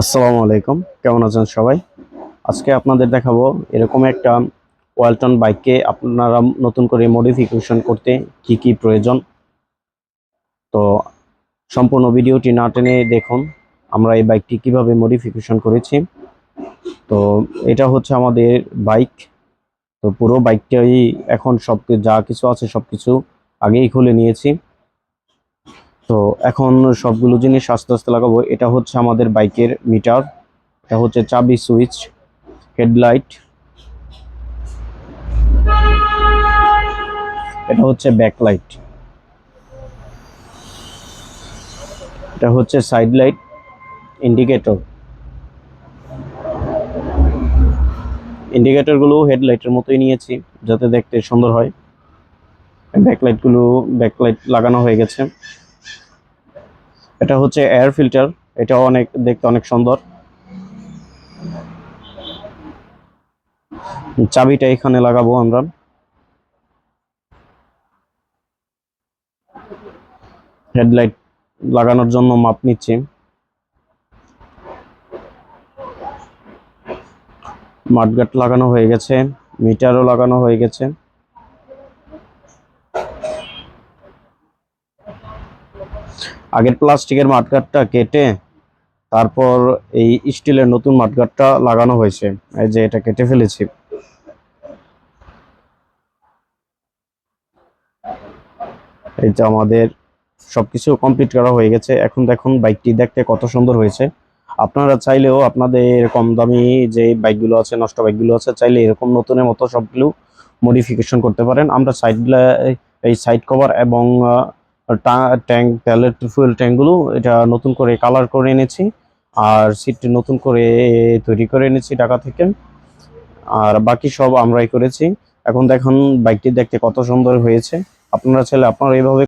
আসসালামু আলাইকুম। কেমন আছেন সবাই? আজকে আপনাদের দেখাবো এরকম একটা ওয়ালটন বাইককে আপনারা নতুন করে মডিফিকেশন করতে কি কি প্রয়োজন। তো সম্পূর্ণ ভিডিওটি না টেনে দেখুন, আমরা এই বাইকটি কীভাবে মডিফিকেশন করেছি। তো এটা হচ্ছে আমাদের বাইক তো পুরো বাইকটাই এখন সব যা কিছু আছে সব কিছু আগেই খুলে নিয়েছি। তো এখন সবগুলো জিনিস আস্তে আস্তে লাগাবো। এটা হচ্ছে আমাদের বাইকের মিটার, এটা হচ্ছে চাবি সুইচ, হেডলাইট, এটা হচ্ছে ব্যাকলাইট, এটা হচ্ছে সাইড লাইট, ইন্ডিকেটর, ইন্ডিকেটরগুলো হেডলাইটের মতোই নিয়েছি, যাতে দেখতে সুন্দর হয়। ব্যাকলাইটগুলো, ব্যাকলাইট লাগানো হয়ে গেছে। এটা হচ্ছে এয়ার ফিল্টার এটাও অনেক, দেখতে অনেক সুন্দর। চাবিটা এখানে লাগাবো আমরা। হেডলাইট লাগানোর জন্য মাপ নিচ্ছি। মাঠগাট লাগানো হয়ে গেছে, মিটারও লাগানো হয়ে গেছে। আগের প্লাস্টিকের মাঠগাটটা কেটে তারপর এই স্টিলের নতুন মাঠগাটটা লাগানো হয়েছে। এই যে এটা কেটে ফেলেছি। এই যে আমাদের সবকিছু কমপ্লিট করা হয়ে গেছে। এখন দেখুন বাইকটি দেখতে কত সুন্দর হয়েছে। আপনারা চাইলেও আপনাদের কম দামি যে বাইকগুলো আছে, নষ্ট বাইকগুলো আছে, চাইলে এরকম নতুনের মতো সবগুলো মডিফিকেশন করতে পারেন। আমরা সাইডগুলা এই সাইড কভার এবং ট্যাঙ্ক তেলের ফুয়েল ট্যাঙ্কগুলো এটা নতুন করে কালার করে এনেছি। আর সিটটি নতুন করে তৈরি করে এনেছি ঢাকা থেকে। আর বাকি সব আমরাই করেছি। এখন দেখুন বাইকটি দেখতে কত সুন্দর হয়েছে। আপনারা চাইলে আপনারা এইভাবে